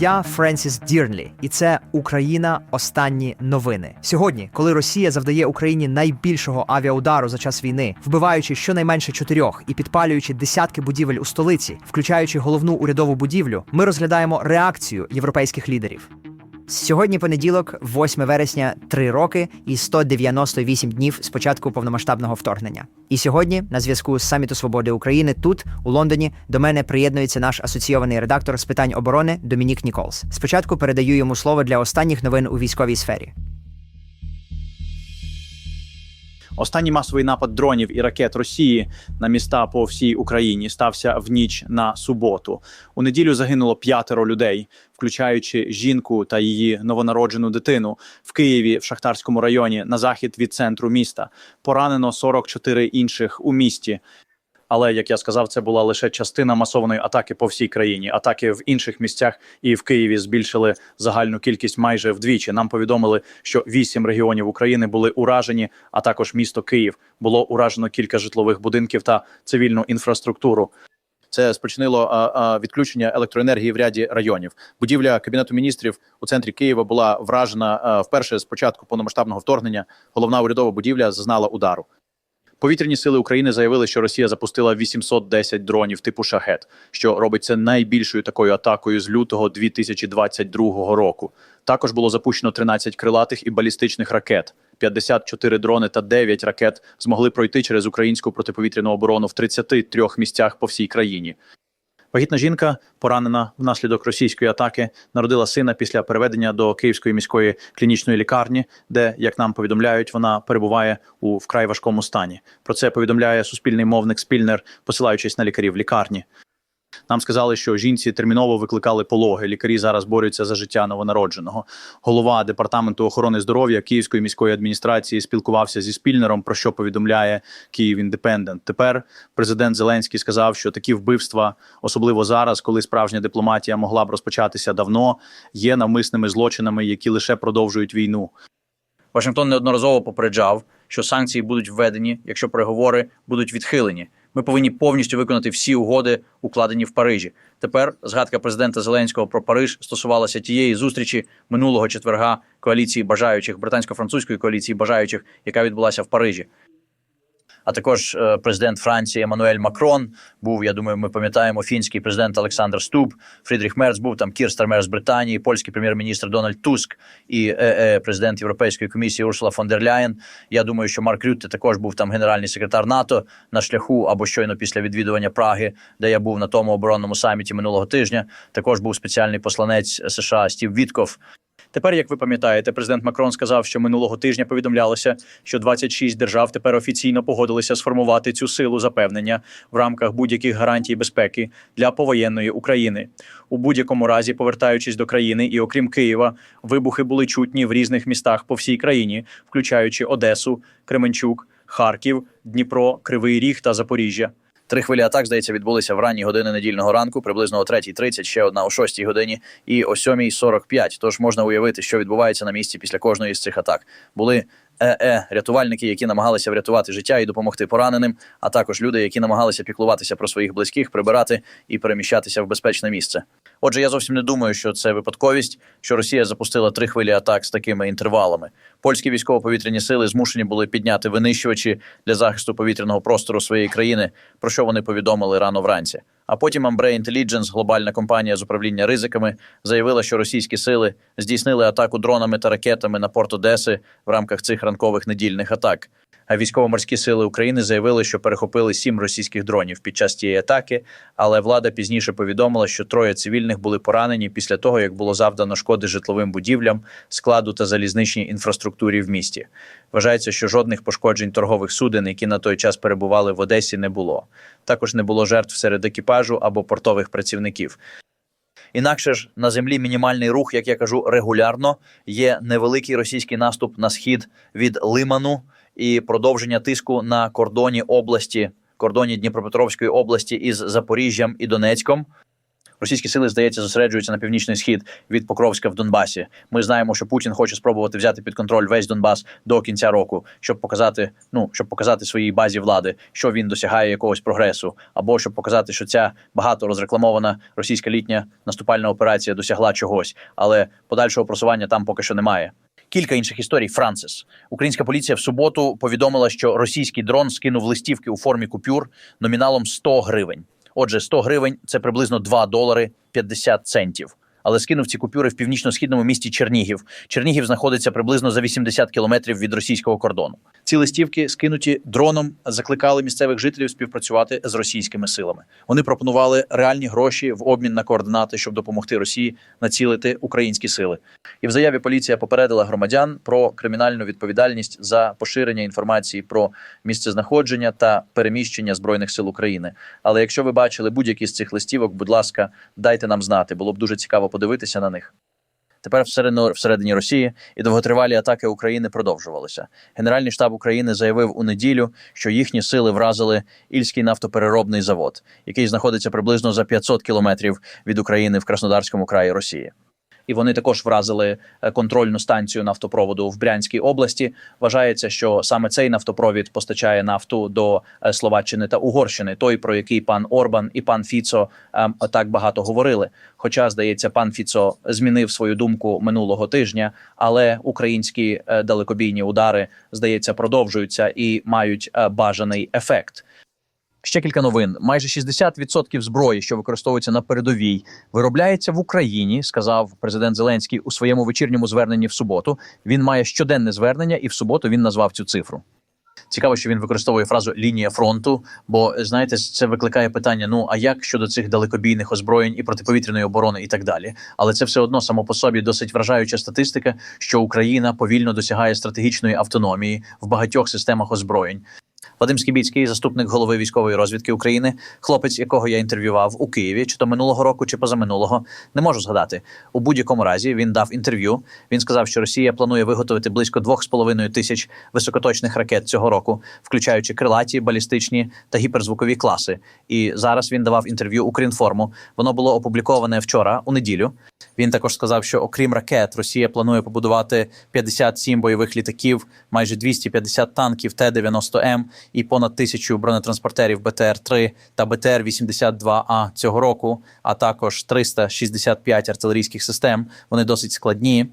Я Френсіс Дірнлі, і це Україна. Останні новини. Сьогодні, коли Росія завдає Україні найбільшого авіаудару за час війни, вбиваючи щонайменше чотирьох і підпалюючи десятки будівель у столиці, включаючи головну урядову будівлю, ми розглядаємо реакцію європейських лідерів. Сьогодні понеділок, 8 вересня, 3 роки і 198 днів з початку повномасштабного вторгнення. І сьогодні, на зв'язку з саміту свободи України, тут у Лондоні до мене приєднується наш асоційований редактор з питань оборони Домінік Ніколс. Спочатку передаю йому слово для останніх новин у військовій сфері. Останній масовий напад дронів і ракет Росії на міста по всій Україні стався в ніч на суботу. У неділю загинуло п'ятеро людей, включаючи жінку та її новонароджену дитину в Києві в Шахтарському районі на захід від центру міста. Поранено 44 інших у місті. Але як я сказав, це була лише частина масованої атаки по всій країні. Атаки в інших місцях і в Києві збільшили загальну кількість майже вдвічі. Нам повідомили, що вісім регіонів України були уражені, а також місто Київ було уражено кілька житлових будинків та цивільну інфраструктуру. Це спричинило відключення електроенергії в ряді районів. Будівля кабінету міністрів у центрі Києва була вражена вперше з початку повномасштабного вторгнення. Головна урядова будівля зазнала удару. Повітряні сили України заявили, що Росія запустила 810 дронів типу шахет, що робить це найбільшою такою атакою з лютого 2022 року. Також було запущено 13 крилатих і балістичних ракет. 54 дрони та 9 ракет змогли пройти через українську протиповітряну оборону в 33 місцях по всій країні. Вагітна жінка, поранена внаслідок російської атаки, народила сина після переведення до Київської міської клінічної лікарні, де, як нам повідомляють, вона перебуває у вкрай важкому стані. Про це повідомляє суспільний мовник Спільнер, посилаючись на лікарів лікарні. Нам сказали, що жінці терміново викликали пологи. Лікарі зараз борються за життя новонародженого. Голова департаменту охорони здоров'я Київської міської адміністрації спілкувався зі спільнером, про що повідомляє Київ Індепендент. Тепер президент Зеленський сказав, що такі вбивства, особливо зараз, коли справжня дипломатія могла б розпочатися давно, є навмисними злочинами, які лише продовжують війну. Вашингтон неодноразово попереджав, що санкції будуть введені, якщо переговори будуть відхилені. Ми повинні повністю виконати всі угоди, укладені в Парижі. Тепер згадка президента Зеленського про Париж стосувалася тієї зустрічі минулого четверга коаліції бажаючих британсько-французької коаліції бажаючих, яка відбулася в Парижі. А також е, президент Франції Еммануель Макрон був. Я думаю, ми пам'ятаємо фінський президент Олександр Стуб, Фрідріх Мерц був там Кір Стармер з Британії, польський прем'єр-міністр Дональд Туск і е, е, президент Європейської комісії Урсула фон дер Ляєн. Я думаю, що Марк Рютте також був там генеральний секретар НАТО на шляху або щойно після відвідування Праги, де я був на тому оборонному саміті минулого тижня. Також був спеціальний посланець США Стів Вітков. Тепер, як ви пам'ятаєте, президент Макрон сказав, що минулого тижня повідомлялося, що 26 держав тепер офіційно погодилися сформувати цю силу запевнення в рамках будь-яких гарантій безпеки для повоєнної України. У будь-якому разі, повертаючись до країни, і окрім Києва, вибухи були чутні в різних містах по всій країні, включаючи Одесу, Кременчук, Харків, Дніпро, Кривий Ріг та Запоріжжя. Три хвилі атак, здається, відбулися в ранні години недільного ранку, приблизно о 3.30, ще одна о 6 годині і о 7.45. Тож можна уявити, що відбувається на місці після кожної з цих атак. Були ЕЕ рятувальники, які намагалися врятувати життя і допомогти пораненим, а також люди, які намагалися піклуватися про своїх близьких, прибирати і переміщатися в безпечне місце. Отже, я зовсім не думаю, що це випадковість, що Росія запустила три хвилі атак з такими інтервалами. Польські військово-повітряні сили змушені були підняти винищувачі для захисту повітряного простору своєї країни, про що вони повідомили рано вранці. А потім Ambre Intelligence, глобальна компанія з управління ризиками, заявила, що російські сили здійснили атаку дронами та ракетами на порт Одеси в рамках цих ранкових недільних атак. Військово-морські сили України заявили, що перехопили сім російських дронів під час тієї атаки. Але влада пізніше повідомила, що троє цивільних були поранені після того, як було завдано шкоди житловим будівлям, складу та залізничній інфраструктурі в місті. Вважається, що жодних пошкоджень торгових суден, які на той час перебували в Одесі, не було. Також не було жертв серед екіпажу або портових працівників. Інакше ж на землі мінімальний рух, як я кажу, регулярно є невеликий російський наступ на схід від Лиману і продовження тиску на кордоні області, кордоні Дніпропетровської області із Запоріжжям і Донецьком. Російські сили, здається, зосереджуються на північний схід від Покровська в Донбасі. Ми знаємо, що Путін хоче спробувати взяти під контроль весь Донбас до кінця року, щоб показати, ну щоб показати своїй базі влади, що він досягає якогось прогресу, або щоб показати, що ця багато розрекламована російська літня наступальна операція досягла чогось, але подальшого просування там поки що немає. Кілька інших історій. Францис, українська поліція в суботу повідомила, що російський дрон скинув листівки у формі купюр номіналом 100 гривень. Отже, 100 гривень це приблизно 2 долари 50 центів. Але скинув ці купюри в північно-східному місті Чернігів. Чернігів знаходиться приблизно за 80 кілометрів від російського кордону. Ці листівки, скинуті дроном, закликали місцевих жителів співпрацювати з російськими силами. Вони пропонували реальні гроші в обмін на координати, щоб допомогти Росії націлити українські сили. І в заяві поліція попередила громадян про кримінальну відповідальність за поширення інформації про місцезнаходження та переміщення збройних сил України. Але якщо ви бачили будь-які з цих листівок, будь ласка, дайте нам знати. Було б дуже цікаво подивитися на них. Тепер всередині, Росії і довготривалі атаки України продовжувалися. Генеральний штаб України заявив у неділю, що їхні сили вразили Ільський нафтопереробний завод, який знаходиться приблизно за 500 кілометрів від України в Краснодарському краї Росії. І вони також вразили е, контрольну станцію нафтопроводу в Брянській області. Вважається, що саме цей нафтопровід постачає нафту до е, Словаччини та Угорщини, той про який пан Орбан і пан Фіцо ем, так багато говорили. Хоча, здається, пан Фіцо змінив свою думку минулого тижня, але українські е, далекобійні удари здається продовжуються і мають бажаний ефект. Ще кілька новин. Майже 60% зброї, що використовується на передовій, виробляється в Україні, сказав президент Зеленський у своєму вечірньому зверненні в суботу. Він має щоденне звернення, і в суботу він назвав цю цифру. Цікаво, що він використовує фразу лінія фронту, бо знаєте, це викликає питання: ну а як щодо цих далекобійних озброєнь і протиповітряної оборони, і так далі. Але це все одно само по собі досить вражаюча статистика, що Україна повільно досягає стратегічної автономії в багатьох системах озброєнь. Вадим Скібіцький, заступник голови військової розвідки України, хлопець, якого я інтерв'ював у Києві, чи то минулого року, чи позаминулого, не можу згадати. У будь-якому разі він дав інтерв'ю. Він сказав, що Росія планує виготовити близько 2,5 тисяч високоточних ракет цього року, включаючи крилаті, балістичні та гіперзвукові класи. І зараз він давав інтерв'ю Укрінформу. Воно було опубліковане вчора у неділю. Він також сказав, що окрім ракет, Росія планує побудувати 57 бойових літаків, майже 250 танків Т-90М і понад тисячу бронетранспортерів БТР-3 та БТР-82А цього року, а також 365 артилерійських систем. Вони досить складні.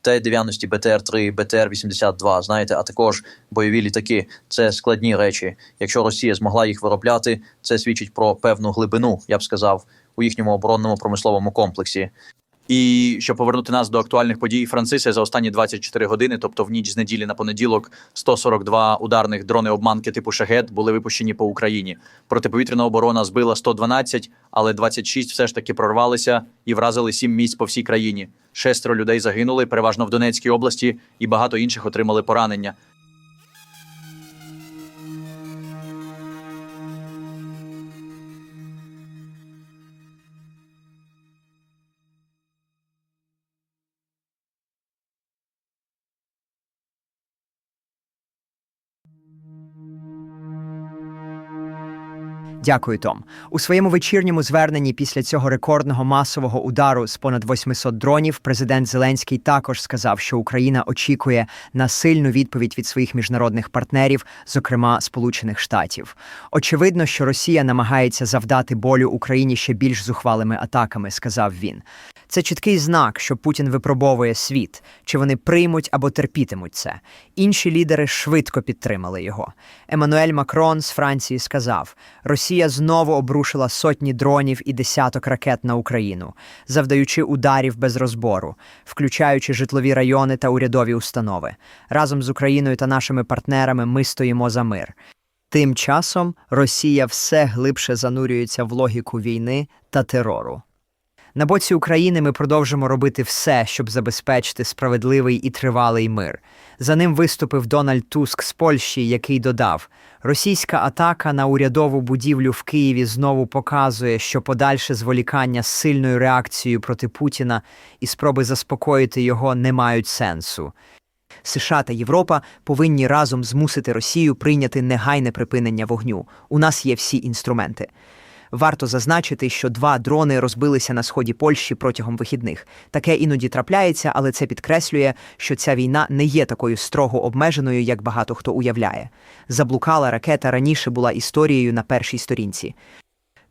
Т-90 БТР-3, БТР-82, знаєте, а також бойові літаки. Це складні речі. Якщо Росія змогла їх виробляти, це свідчить про певну глибину, я б сказав, у їхньому оборонному промисловому комплексі. І щоб повернути нас до актуальних подій, Францисе за останні 24 години, тобто в ніч з неділі на понеділок, 142 ударних дрони обманки типу Шахет були випущені по Україні. Протиповітряна оборона збила 112, але 26 все ж таки прорвалися і вразили 7 місць по всій країні. Шестеро людей загинули, переважно в Донецькій області, і багато інших отримали поранення. Дякую, Том. У своєму вечірньому зверненні після цього рекордного масового удару з понад 800 дронів президент Зеленський також сказав, що Україна очікує на сильну відповідь від своїх міжнародних партнерів, зокрема Сполучених Штатів. Очевидно, що Росія намагається завдати болю Україні ще більш зухвалими атаками, сказав він. Це чіткий знак, що Путін випробовує світ, чи вони приймуть або терпітимуть це. Інші лідери швидко підтримали його. Еммануель Макрон з Франції сказав: Росія знову обрушила сотні дронів і десяток ракет на Україну, завдаючи ударів без розбору, включаючи житлові райони та урядові установи. Разом з Україною та нашими партнерами ми стоїмо за мир. Тим часом Росія все глибше занурюється в логіку війни та терору. На боці України ми продовжимо робити все, щоб забезпечити справедливий і тривалий мир. За ним виступив Дональд Туск з Польщі, який додав: Російська атака на урядову будівлю в Києві знову показує, що подальше зволікання з сильною реакцією проти Путіна і спроби заспокоїти його не мають сенсу. США та Європа повинні разом змусити Росію прийняти негайне припинення вогню. У нас є всі інструменти. Варто зазначити, що два дрони розбилися на сході Польщі протягом вихідних. Таке іноді трапляється, але це підкреслює, що ця війна не є такою строго обмеженою, як багато хто уявляє. Заблукала ракета раніше була історією на першій сторінці.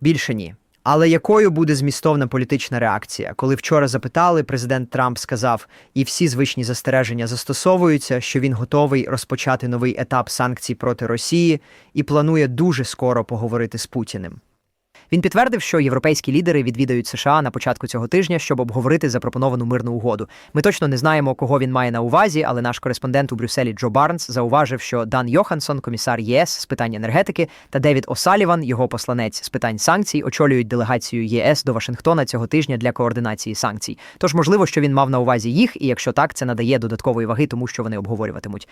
Більше ні. Але якою буде змістовна політична реакція? Коли вчора запитали, президент Трамп сказав, і всі звичні застереження застосовуються, що він готовий розпочати новий етап санкцій проти Росії і планує дуже скоро поговорити з Путіним. Він підтвердив, що європейські лідери відвідають США на початку цього тижня, щоб обговорити запропоновану мирну угоду. Ми точно не знаємо, кого він має на увазі, але наш кореспондент у Брюсселі Джо Барнс зауважив, що Дан Йоханссон, комісар ЄС з питань енергетики, та Девід О'Саліван, його посланець з питань санкцій, очолюють делегацію ЄС до Вашингтона цього тижня для координації санкцій. Тож можливо, що він мав на увазі їх, і якщо так, це надає додаткової ваги, тому що вони обговорюватимуть.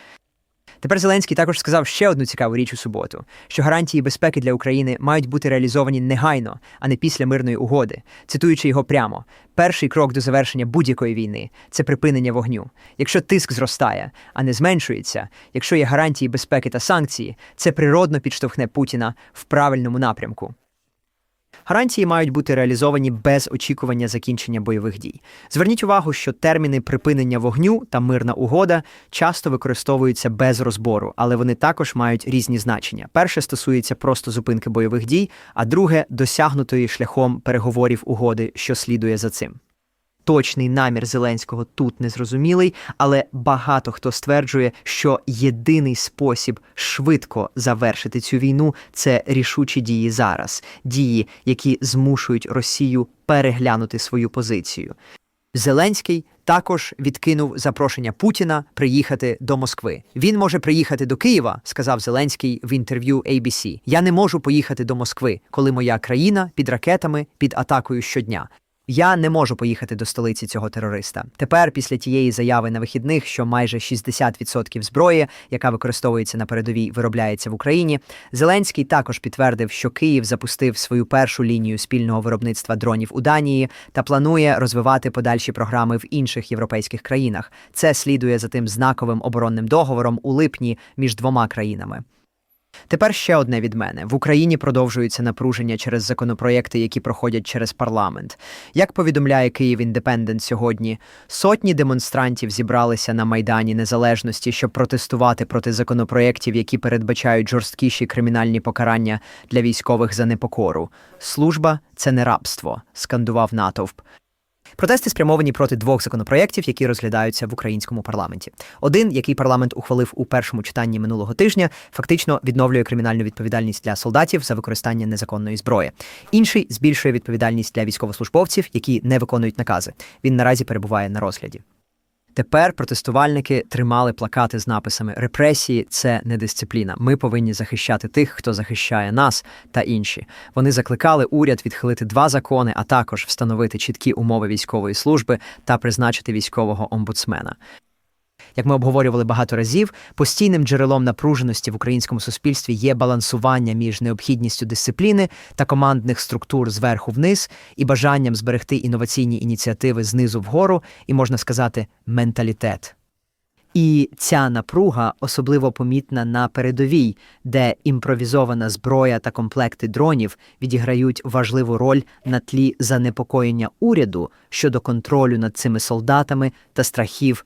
Тепер Зеленський також сказав ще одну цікаву річ у суботу: що гарантії безпеки для України мають бути реалізовані негайно, а не після мирної угоди. Цитуючи його прямо, перший крок до завершення будь-якої війни це припинення вогню. Якщо тиск зростає, а не зменшується, якщо є гарантії безпеки та санкції, це природно підштовхне Путіна в правильному напрямку. Гарантії мають бути реалізовані без очікування закінчення бойових дій. Зверніть увагу, що терміни припинення вогню та мирна угода часто використовуються без розбору, але вони також мають різні значення. Перше стосується просто зупинки бойових дій, а друге досягнутої шляхом переговорів угоди, що слідує за цим. Точний намір Зеленського тут незрозумілий, але багато хто стверджує, що єдиний спосіб швидко завершити цю війну це рішучі дії зараз, дії, які змушують Росію переглянути свою позицію. Зеленський також відкинув запрошення Путіна приїхати до Москви. Він може приїхати до Києва, сказав Зеленський в інтерв'ю ABC. Я не можу поїхати до Москви, коли моя країна під ракетами під атакою щодня. Я не можу поїхати до столиці цього терориста. Тепер, після тієї заяви на вихідних, що майже 60% зброї, яка використовується на передовій, виробляється в Україні. Зеленський також підтвердив, що Київ запустив свою першу лінію спільного виробництва дронів у Данії та планує розвивати подальші програми в інших європейських країнах. Це слідує за тим знаковим оборонним договором у липні між двома країнами. Тепер ще одне від мене: в Україні продовжується напруження через законопроєкти, які проходять через парламент. Як повідомляє Київ Індепендент сьогодні, сотні демонстрантів зібралися на майдані незалежності, щоб протестувати проти законопроєктів, які передбачають жорсткіші кримінальні покарання для військових за непокору. Служба це не рабство, скандував натовп. Протести спрямовані проти двох законопроєктів, які розглядаються в українському парламенті. Один, який парламент ухвалив у першому читанні минулого тижня, фактично відновлює кримінальну відповідальність для солдатів за використання незаконної зброї. Інший збільшує відповідальність для військовослужбовців, які не виконують накази. Він наразі перебуває на розгляді. Тепер протестувальники тримали плакати з написами Репресії це не дисципліна. Ми повинні захищати тих, хто захищає нас та інші. Вони закликали уряд відхилити два закони, а також встановити чіткі умови військової служби та призначити військового омбудсмена. Як ми обговорювали багато разів, постійним джерелом напруженості в українському суспільстві є балансування між необхідністю дисципліни та командних структур зверху вниз і бажанням зберегти інноваційні ініціативи знизу вгору, і можна сказати, менталітет. І ця напруга особливо помітна на передовій, де імпровізована зброя та комплекти дронів відіграють важливу роль на тлі занепокоєння уряду щодо контролю над цими солдатами та страхів